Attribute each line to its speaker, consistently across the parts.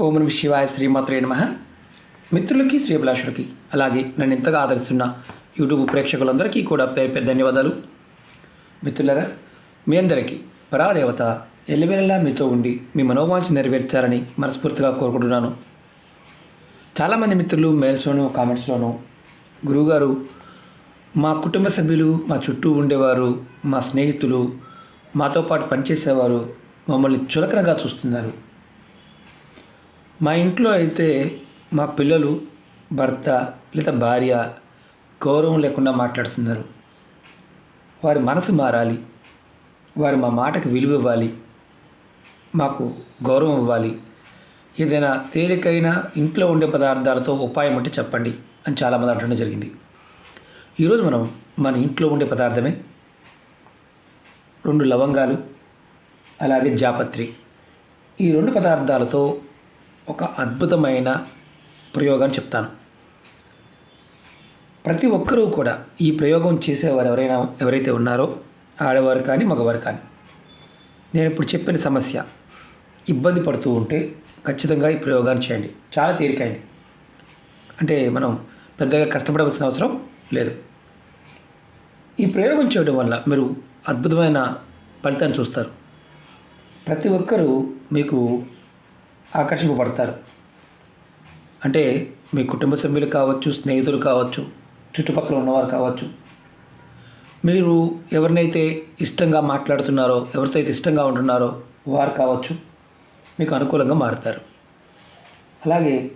Speaker 1: ఓం నమ శివాయ శ్రీమాత్రే నమ. మిత్రులకి శ్రీభిలాషులకి అలాగే నన్ను ఎంతగా ఆదరిస్తున్న యూట్యూబ్ ప్రేక్షకులందరికీ కూడా పేరు పేరు ధన్యవాదాలు. మిత్రులరా మీ అందరికీ పరాదేవత ఎల్లవేళలా మీతో ఉండి మీ మనోవాంఛ నెరవేర్చాలని మనస్ఫూర్తిగా కోరుకుంటున్నాను. చాలామంది మిత్రులు మెయిల్స్లోనూ కామెంట్స్లోనూ గురువుగారు మా కుటుంబ సభ్యులు మా చుట్టూ ఉండేవారు మా స్నేహితులు మాతో పాటు పనిచేసేవారు మమ్మల్ని చులకనగా చూస్తున్నారు. మా ఇంట్లో అయితే మా పిల్లలు భర్త లేదా భార్య గౌరవం లేకుండా మాట్లాడుతున్నారు. వారి మనసు మారాలి. వారు మా మాటకు విలువ ఇవ్వాలి. మాకు గౌరవం ఇవ్వాలి. ఏదైనా తేలికైన ఇంట్లో ఉండే పదార్థాలతో ఉపాయం ఉంటే చెప్పండి అని చాలామంది అంటడం జరిగింది. ఈరోజు మనం మన ఇంట్లో ఉండే పదార్థమే. రెండు లవంగాలు అలాగే జాపత్రి. ఈ రెండు పదార్థాలతో ఒక అద్భుతమైన ప్రయోగాన్ని చెప్తాను. ప్రతి ఒక్కరూ కూడా ఈ ప్రయోగం చేసేవారు ఎవరైనా ఎవరైతే ఉన్నారో ఆడవారు కానీ మగవారు కానీ నేను ఇప్పుడు చెప్పిన సమస్య ఇబ్బంది పడుతూ ఉంటే ఖచ్చితంగా ఈ ప్రయోగాన్ని చేయండి. చాలా తేలికైంది. అంటే మనం పెద్దగా కష్టపడవలసిన అవసరం లేదు. ఈ ప్రయోగం చేయడం వల్ల మీరు అద్భుతమైన ఫలితాన్ని చూస్తారు. ప్రతి ఒక్కరూ మీకు ఆకర్షింపబడతారు. అంటే మీ కుటుంబ సభ్యులు కావచ్చు స్నేహితులు కావచ్చు చుట్టుపక్కల ఉన్నవారు కావచ్చు మీరు ఎవరినైతే ఇష్టంగా మాట్లాడుతున్నారో ఎవరితో అయితే ఇష్టంగా ఉంటున్నారో వారు కావచ్చు మీకు అనుకూలంగా మారుతారు. అలాగే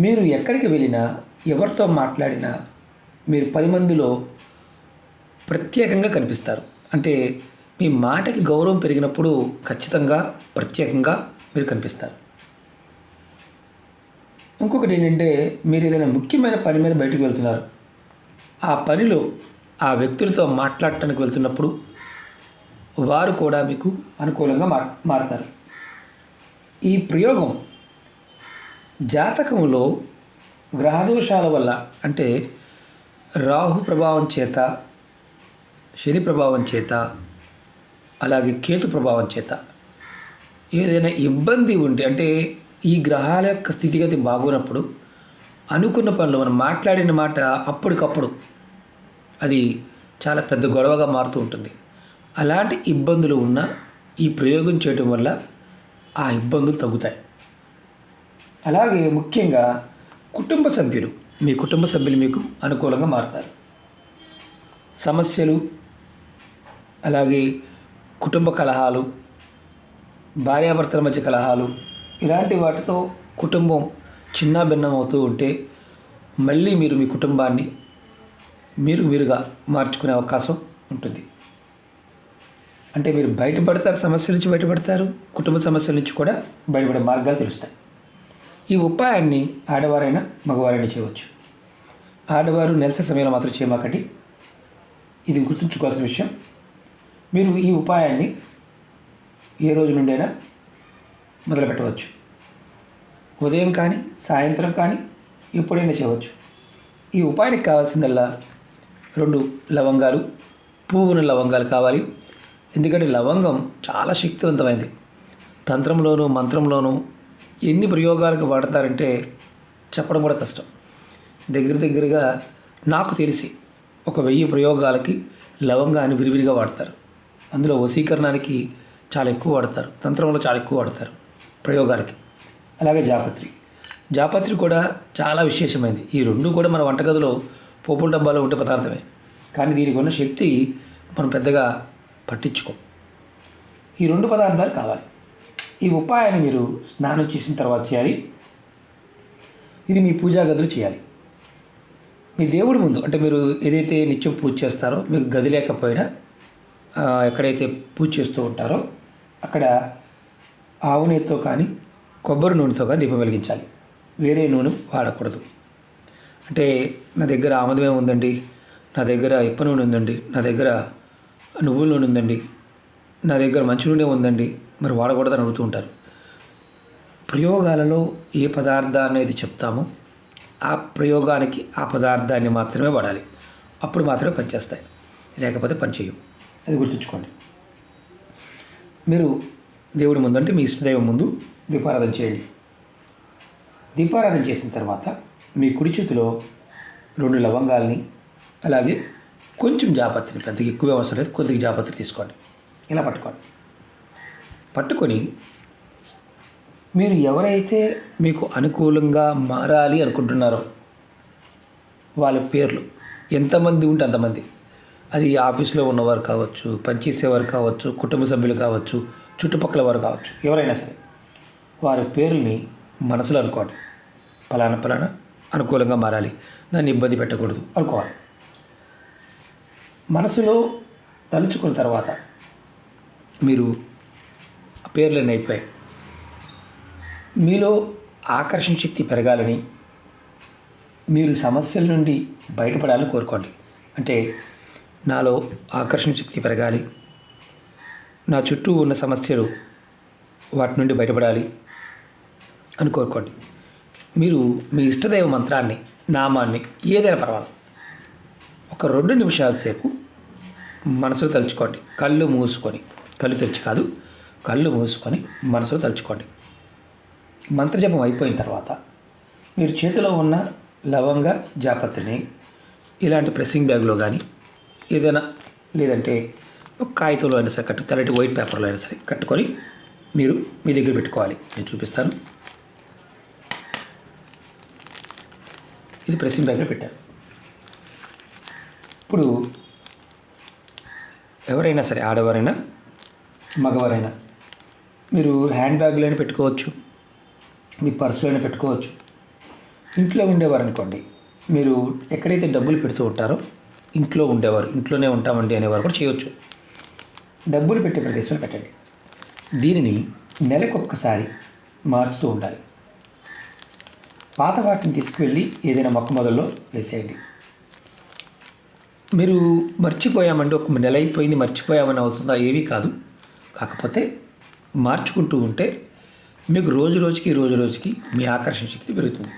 Speaker 1: మీరు ఎక్కడికి వెళ్ళినా ఎవరితో మాట్లాడినా మీరు పది మందిలో ప్రత్యేకంగా కనిపిస్తారు. అంటే మీ మాటకి గౌరవం పెరిగినప్పుడు ఖచ్చితంగా ప్రత్యేకంగా మీరు కనిపిస్తారు. ఇంకొకటి ఏంటంటే మీరు ఏదైనా ముఖ్యమైన పని మీద బయటకు వెళ్తున్నారు. ఆ పనిలో ఆ వ్యక్తులతో మాట్లాడటానికి వెళ్తున్నప్పుడు వారు కూడా మీకు అనుకూలంగా మా మారతారు. ఈ ప్రయోగం జాతకంలో గ్రహదోషాల వల్ల అంటే రాహు ప్రభావం చేత శని ప్రభావం చేత అలాగే కేతు ప్రభావం చేత ఏదైనా ఇబ్బంది ఉంటే అంటే ఈ గ్రహాల యొక్క స్థితిగతి బాగున్నప్పుడు అనుకున్న పనులు మనం మాట్లాడిన మాట అప్పటికప్పుడు అది చాలా పెద్ద గొడవగా మారుతూ ఉంటుంది. అలాంటి ఇబ్బందులు ఉన్నా ఈ ప్రయోగం చేయడం వల్ల ఆ ఇబ్బందులు తగ్గుతాయి. అలాగే ముఖ్యంగా కుటుంబ సభ్యులు మీ కుటుంబ సభ్యులు మీకు అనుకూలంగా మారుతారు. సమస్యలు అలాగే కుటుంబ కలహాలు భార్యాభర్తల మధ్య కలహాలు ఇలాంటి వాటితో కుటుంబం చిన్న భిన్నం అవుతూ ఉంటే మళ్ళీ మీరు మీ కుటుంబాన్ని మీరు మీరుగా మార్చుకునే అవకాశం ఉంటుంది. అంటే మీరు బయటపడతారు సమస్యల నుంచి బయటపడతారు కుటుంబ సమస్యల నుంచి కూడా బయటపడే మార్గాలు తెలుస్తాయి. ఈ ఉపాయాన్ని ఆడవారైనా మగవారైనా చేయవచ్చు. ఆడవారు నెలసరి సమయంలో మాత్రం చేయమాకండి. ఇది గుర్తుంచుకోవాల్సిన విషయం. మీరు ఈ ఉపాయాన్ని ఏ రోజు నుండైనా మొదలు పెట్టవచ్చు ఉదయం కానీ సాయంత్రం కానీ ఎప్పుడైనా చేయవచ్చు. ఈ ఉపాయానికి కావాల్సిందల్లా రెండు లవంగాలు పువ్వున లవంగాలు కావాలి. ఎందుకంటే లవంగం చాలా శక్తివంతమైనది తంత్రంలోనూ మంత్రంలోనూ ఎన్ని ప్రయోగాలకు వాడతారంటే చెప్పడం కూడా కష్టం. దగ్గర దగ్గరగా నాకు తెలిసి ఒక వెయ్యి ప్రయోగాలకి లవంగాన్ని విరివిరిగా వాడతారు. అందులో వశీకరణానికి చాలా ఎక్కువ వాడతారు. తంత్రంలో చాలా ఎక్కువ వాడతారు. ప్రయోగాలకి. అలాగే జాపత్రి. జాపత్రి కూడా చాలా విశేషమైనది ఈ రెండు కూడా మన వంటగదిలో పోపుల డబ్బాలో ఉండే పదార్థమే. కానీ దీనికి ఉన్న శక్తి మనం పెద్దగా పట్టించుకో. ఈ రెండు పదార్థాలు కావాలి. ఈ ఉపాయాన్ని మీరు స్నానం చేసిన తర్వాత చేయాలి. ఇది మీ పూజా గదులు చేయాలి. మీ దేవుడి ముందు అంటే మీరు ఏదైతే నిత్యం పూజ చేస్తారో మీకు గది లేకపోయినా ఎక్కడైతే పూజ చేస్తూ ఉంటారో అక్కడ ఆవు నెయ్యితో కానీ కొబ్బరి నూనెతో కానీ దీపం వెలిగించాలి. వేరే నూనె వాడకూడదు. అంటే నా దగ్గర ఆముదమే ఉందండి నా దగ్గర ఇప్ప నూనె ఉందండి నా దగ్గర నువ్వుల నూనె ఉందండి నా దగ్గర మంచి నూనె ఉందండి మరి వాడకూడదని అడుగుతూ ఉంటారు. ప్రయోగాలలో ఏ పదార్థాన్ని అయితే చెప్తామో ఆ ప్రయోగానికి ఆ పదార్థాన్ని మాత్రమే వాడాలి. అప్పుడు మాత్రమే పనిచేస్తాయి. లేకపోతే పనిచేయవు అది గుర్తుంచుకోండి. మీరు దేవుడి ముందు అంటే మీ ఇష్టదైవం ముందు దీపారాధన చేయండి. దీపారాధన చేసిన తర్వాత మీ కుడి చేతిలో రెండు లవంగాల్ని అలాగే కొంచెం జాపత్రిని పెద్దగా ఎక్కువ అవసరం లేదు కొద్దిగా జాపత్రి తీసుకోండి. ఇలా పట్టుకోండి. పట్టుకొని మీరు ఎవరైతే మీకు అనుకూలంగా మారాలి అనుకుంటున్నారో వాళ్ళ పేర్లు ఎంతమంది ఉంటే అంతమంది. అది ఆఫీస్లో ఉన్నవారు కావచ్చు పనిచేసేవారు కావచ్చు కుటుంబ సభ్యులు కావచ్చు చుట్టుపక్కల వారు కావచ్చు. ఎవరైనా సరే వారి పేరుని మనసులో అనుకోండి పలానా పలానా అనుకూలంగా మారాలి. దాన్ని ఇబ్బంది పెట్టకూడదు. అనుకోవాలి. మనసులో తలుచుకున్న తర్వాత మీరు ఆ పేర్లన్నీ అయిపోయాయి. మీలో ఆకర్షణ శక్తి పెరగాలని మీరు సమస్యల నుండి బయటపడాలని కోరుకోండి. అంటే నాలో ఆకర్షణ శక్తి పెరగాలి. నా చుట్టూ ఉన్న సమస్యలు వాటి నుండి బయటపడాలి అని కోరుకోండి. మీరు మీ ఇష్టదైవ మంత్రాన్ని నామాన్ని ఏదైనా పర్వాలేదు. ఒక రెండు నిమిషాల సేపు మనసులో తలుచుకోండి. కళ్ళు మూసుకొని కళ్ళు తెరిచి కాదు కళ్ళు మూసుకొని మనసులో తలుచుకోండి. మంత్రజపం అయిపోయిన తర్వాత మీరు చేతిలో ఉన్న లవంగ జాపత్రిని ఇలాంటి ప్రెస్సింగ్ బ్యాగ్లో కానీ ఏదైనా లేదంటే కాగితంలో అయినా సరే కట్టు తెల్లటి వైట్ పేపర్లో అయినా సరే కట్టుకొని మీరు మీ దగ్గర పెట్టుకోవాలి. నేను చూపిస్తాను. ఇది ప్రెసింగ్ బ్యాగ్లో పెట్టాను. ఇప్పుడు ఎవరైనా సరే ఆడవారైనా మగవారైనా మీరు హ్యాండ్ బ్యాగ్లోనే పెట్టుకోవచ్చు. మీ పర్సులోనే పెట్టుకోవచ్చు. ఇంట్లో ఉండేవారు అనుకోండి మీరు ఎక్కడైతే డబ్బులు పెడుతూ ఉంటారో ఇంట్లో ఉండేవారు ఇంట్లోనే ఉంటామండి అనేవారు కూడా చేయొచ్చు. డబ్బులు పెట్టే ప్రదేశంలో పెట్టండి. దీనిని నెలకొక్కసారి మార్చుతూ ఉండాలి. పాత వాటిని తీసుకువెళ్ళి ఏదైనా మొక్క మొదల్లో వేసేయండి. మీరు మర్చిపోయామండి ఒక నెల అయిపోయింది మర్చిపోయామని అవుతుందా ఏమీ కాదు. కాకపోతే మార్చుకుంటూ ఉంటే మీకు రోజు రోజుకి రోజు రోజుకి మీ ఆకర్షణ శక్తి పెరుగుతుంది.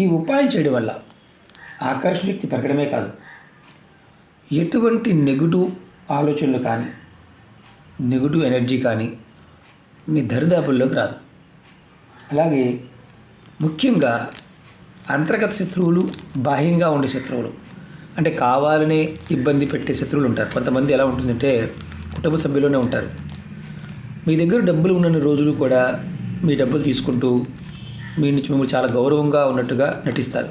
Speaker 1: ఈ ఉపాయం చేయడం వల్ల ఆకర్షణ శక్తి పెరగడమే కాదు ఎటువంటి నెగిటివ్ ఆలోచనలు కానీ నెగిటివ్ ఎనర్జీ కానీ మీ దరిదాపుల్లోకి రాదు. అలాగే ముఖ్యంగా అంతర్గత శత్రువులు బాహ్యంగా ఉండే శత్రువులు అంటే కావాలనే ఇబ్బంది పెట్టే శత్రువులు ఉంటారు. కొంతమంది ఎలా ఉంటుందంటే కుటుంబ సభ్యుల్లోనే ఉంటారు. మీ దగ్గర డబ్బులు ఉన్న రోజులు కూడా మీ డబ్బులు తీసుకుంటూ మీ నుంచి మిమ్మల్ని చాలా గౌరవంగా ఉన్నట్టుగా నటిస్తారు.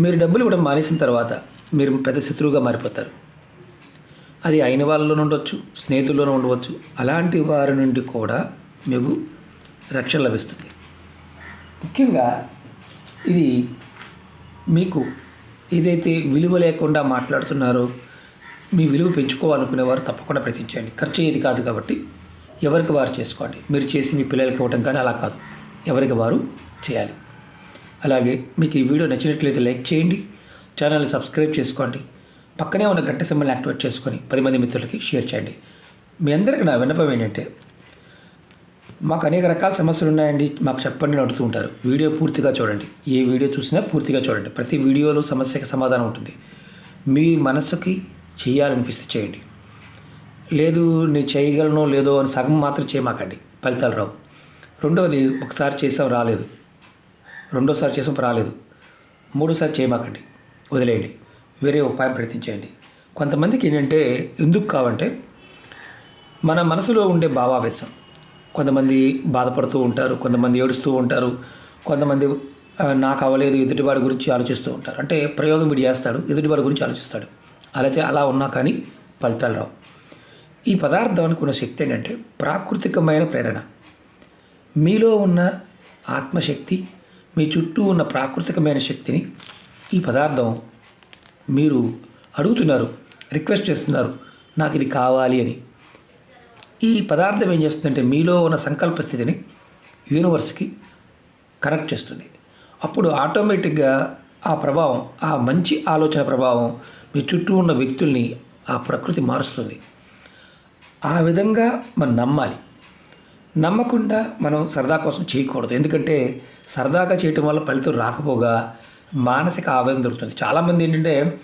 Speaker 1: మీరు డబ్బులు ఇవ్వడం మానేసిన తర్వాత మీరు పెద్ద శత్రువుగా మారిపోతారు. అది అయిన వాళ్ళలో ఉండవచ్చు స్నేహితుల్లోనూ ఉండవచ్చు. అలాంటి వారి నుండి కూడా మీకు రక్షణ లభిస్తుంది. ముఖ్యంగా ఇది మీకు ఏదైతే విలువ లేకుండా మాట్లాడుతున్నారో మీ విలువ పెంచుకోవాలనుకునేవారు తప్పకుండా ప్రయత్నించండి. ఖర్చు అయ్యేది కాదు కాబట్టి ఎవరికి వారు చేసుకోండి. మీరు చేసి మీ పిల్లలకి ఇవ్వటం కానీ అలా కాదు. ఎవరికి వారు చేయాలి. అలాగే మీకు ఈ వీడియో నచ్చినట్లయితే లైక్ చేయండి. ఛానల్ని సబ్స్క్రైబ్ చేసుకోండి. పక్కనే ఉన్న గంట సింబల్ యాక్టివేట్ చేసుకొని పది మంది మిత్రులకి షేర్ చేయండి. మీ అందరికీ నా విన్నపం ఏంటంటే మాకు అనేక రకాల సమస్యలు ఉన్నాయండి మాకు చెప్పండి అని అడుగుతూ ఉంటారు. వీడియో పూర్తిగా చూడండి. ఏ వీడియో చూసినా పూర్తిగా చూడండి. ప్రతి వీడియోలో సమస్యకి సమాధానం ఉంటుంది. మీ మనసుకి చేయాలనిపిస్తే చేయండి. లేదు నేను చేయగలను లేదో అని సగం మాత్రం చేయమాకండి. ఫలితాలు రావు. రెండవది ఒకసారి చేసాం రాలేదు. రెండోసారి చేసాం రాలేదు. మూడోసారి చేయమాకండి. వదిలేయండి. వేరే ఉపాయం ప్రయత్నించండి కొంతమందికి ఏంటంటే ఎందుకు కావంటే మన మనసులో ఉండే భావావేశం. కొంతమంది బాధపడుతూ ఉంటారు కొంతమంది ఏడుస్తూ ఉంటారు కొంతమంది నాకు అవ్వలేదు ఎదుటివాడి గురించి ఆలోచిస్తూ ఉంటారు. అంటే ప్రయోగం వీడు చేస్తాడు ఎదుటివాడి గురించి ఆలోచిస్తాడు. అలాగే అలా ఉన్నా కానీ ఫలితాలు రావు. ఈ పదార్థం అనుకున్న శక్తి ఏంటంటే ప్రాకృతికమైన ప్రేరణ. మీలో ఉన్న ఆత్మశక్తి మీ చుట్టూ ఉన్న ప్రాకృతికమైన శక్తిని ఈ పదార్థం మీరు అడుగుతున్నారు రిక్వెస్ట్ చేస్తున్నారు నాకు ఇది కావాలి అని. ఈ పదార్థం ఏం చేస్తుందంటే మీలో ఉన్న సంకల్ప స్థితిని యూనివర్స్కి కనెక్ట్ చేస్తుంది. అప్పుడు ఆటోమేటిక్గా ఆ ప్రభావం ఆ మంచి ఆలోచన ప్రభావం మీ చుట్టూ ఉన్న వ్యక్తుల్ని ఆ ప్రకృతి మారుస్తుంది. ఆ విధంగా మనం నమ్మాలి. నమ్మకుండా మనం సరదా కోసం చేయకూడదు. ఎందుకంటే సరదాగా చేయటం వల్ల ఫలితం రాకపోగా మానసిక ఆవేదన దొరుకుతుంది. చాలామంది ఏంటంటే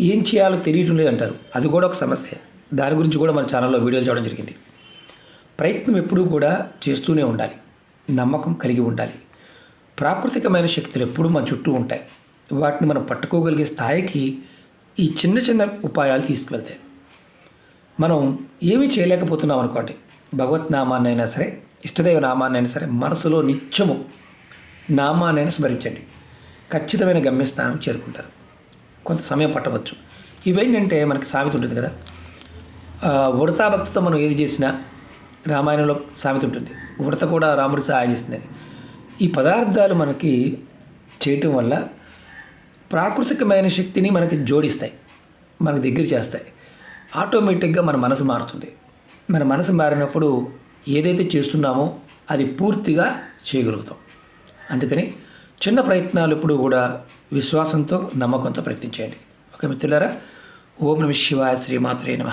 Speaker 1: ఏం చేయాలో తెలియటం లేదు అంటారు అది కూడా ఒక సమస్య. దాని గురించి కూడా మన ఛానల్లో వీడియోలు చేయడం జరిగింది. ప్రయత్నం ఎప్పుడూ కూడా చేస్తూనే ఉండాలి. నమ్మకం కలిగి ఉండాలి. ప్రాకృతికమైన శక్తులు ఎప్పుడూ మన చుట్టూ ఉంటాయి. వాటిని మనం పట్టుకోగలిగే స్థాయికి ఈ చిన్న చిన్న ఉపాయాలు తీసుకువెళ్తాయి. మనం ఏమీ చేయలేకపోతున్నాం అనుకోండి. భగవత్ నామాన్నైనా సరే ఇష్టదైవ నామాన్నైనా సరే మనసులో నిత్యము నామాన్నైనా స్మరించండి. ఖచ్చితమైన గమ్యస్థానం చేరుకుంటారు. కొంత సమయం పట్టవచ్చు. ఇవేంటంటే మనకి సామెత ఉంటుంది కదా. ఆ, ఉడతా భక్తితో మనం ఏది చేసినా రామాయణంలో సామెత ఉంటుంది. ఉడత కూడా రాముడి సహాయం చేస్తుందని ఈ పదార్థాలు మనకి చేయటం వల్ల ప్రాకృతికమైన శక్తిని మనకి జోడిస్తాయి. మనకు దగ్గర చేస్తాయి. ఆటోమేటిక్గా మన మనసు మారుతుంది. మన మనసు మారినప్పుడు ఏదైతే చేస్తున్నామో అది పూర్తిగా చేయగలుగుతాం. అందుకని చిన్న ప్రయత్నాలు ఇప్పుడు కూడా విశ్వాసంతో నమ్మకంతో ప్రయత్నించండి ఓకే మిత్రులారా ఓం నమ శివాయ శ్రీమాత్రే నమ.